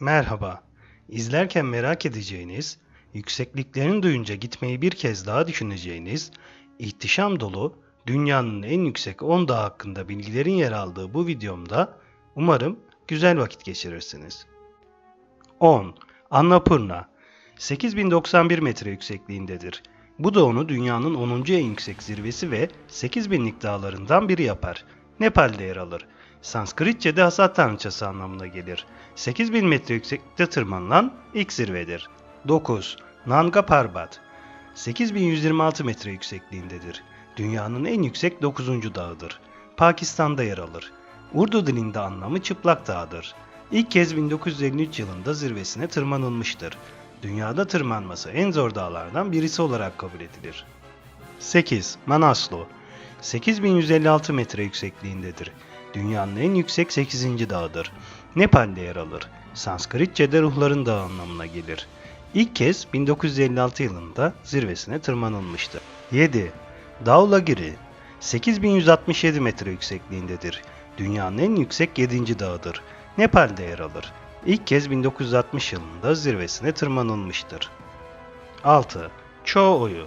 Merhaba. İzlerken merak edeceğiniz, yüksekliklerini duyunca gitmeyi bir kez daha düşüneceğiniz, ihtişam dolu, dünyanın en yüksek 10 dağı hakkında bilgilerin yer aldığı bu videomda umarım güzel vakit geçirirsiniz. 10. Annapurna 8091 metre yüksekliğindedir. Bu da onu dünyanın 10. en yüksek zirvesi ve 8000'lik dağlarından biri yapar. Nepal'de yer alır. Sanskritçe'de hasat tanrıçası anlamına gelir. 8000 metre yükseklikte tırmanılan ilk zirvedir. 9. Nanga Parbat 8126 metre yüksekliğindedir. Dünyanın en yüksek 9. dağıdır. Pakistan'da yer alır. Urdu dilinde anlamı çıplak dağdır. İlk kez 1953 yılında zirvesine tırmanılmıştır. Dünyada tırmanması en zor dağlardan birisi olarak kabul edilir. 8. Manaslu 8156 metre yüksekliğindedir. Dünyanın en yüksek 8. dağıdır. Nepal'de yer alır. Sanskritçe'de ruhların dağı anlamına gelir. İlk kez 1956 yılında zirvesine tırmanılmıştı. 7. Dhaulagiri 8167 metre yüksekliğindedir. Dünyanın en yüksek 7. dağıdır. Nepal'de yer alır. İlk kez 1960 yılında zirvesine tırmanılmıştır. 6. Cho Oyu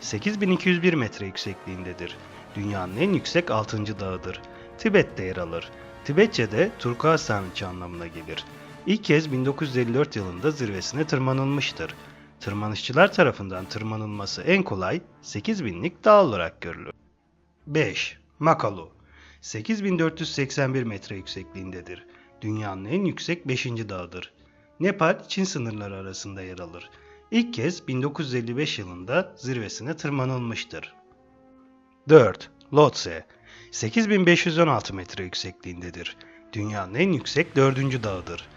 8201 metre yüksekliğindedir. Dünyanın en yüksek 6. dağıdır. Tibet'te yer alır. Tibetçe'de turkuaz tanrıçı anlamına gelir. İlk kez 1954 yılında zirvesine tırmanılmıştır. Tırmanışçılar tarafından tırmanılması en kolay 8000'lik dağ olarak görülür. 5. Makalu 8481 metre yüksekliğindedir. Dünyanın en yüksek 5. dağıdır. Nepal, Çin sınırları arasında yer alır. İlk kez 1955 yılında zirvesine tırmanılmıştır. 4. Lhotse 8516 metre yüksekliğindedir. Dünyanın en yüksek 4. dağıdır.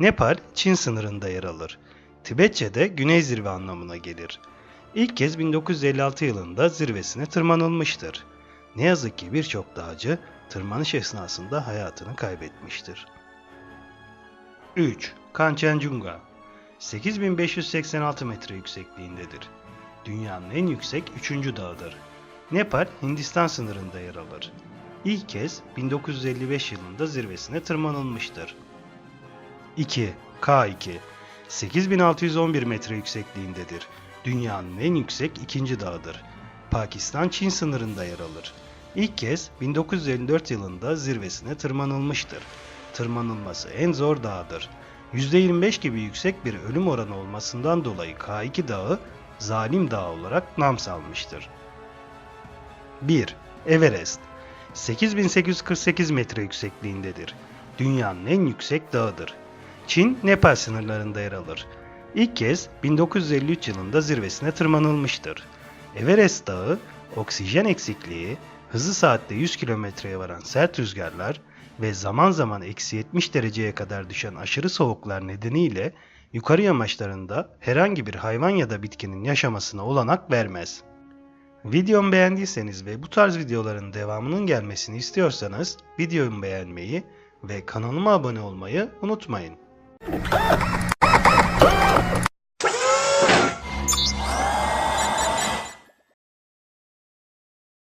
Nepal, Çin sınırında yer alır. Tibetçe'de güney zirve anlamına gelir. İlk kez 1956 yılında zirvesine tırmanılmıştır. Ne yazık ki birçok dağcı tırmanış esnasında hayatını kaybetmiştir. 3. Kanchenjunga 8586 metre yüksekliğindedir. Dünyanın en yüksek 3. dağıdır. Nepal, Hindistan sınırında yer alır. İlk kez 1955 yılında zirvesine tırmanılmıştır. 2. K2 8611 metre yüksekliğindedir. Dünyanın en yüksek ikinci dağıdır. Pakistan-Çin sınırında yer alır. İlk kez 1954 yılında zirvesine tırmanılmıştır. Tırmanılması en zor dağdır. %25 gibi yüksek bir ölüm oranı olmasından dolayı K2 dağı zalim dağ olarak nam salmıştır. 1. Everest 8848 metre yüksekliğindedir. Dünyanın en yüksek dağıdır. Çin, Nepal sınırlarında yer alır. İlk kez 1953 yılında zirvesine tırmanılmıştır. Everest Dağı, oksijen eksikliği, hızı saatte 100 kilometreye varan sert rüzgarlar ve zaman zaman eksi 70 dereceye kadar düşen aşırı soğuklar nedeniyle yukarı yamaçlarında herhangi bir hayvan ya da bitkinin yaşamasına olanak vermez. Videomu beğendiyseniz ve bu tarz videoların devamının gelmesini istiyorsanız videomu beğenmeyi ve kanalıma abone olmayı unutmayın.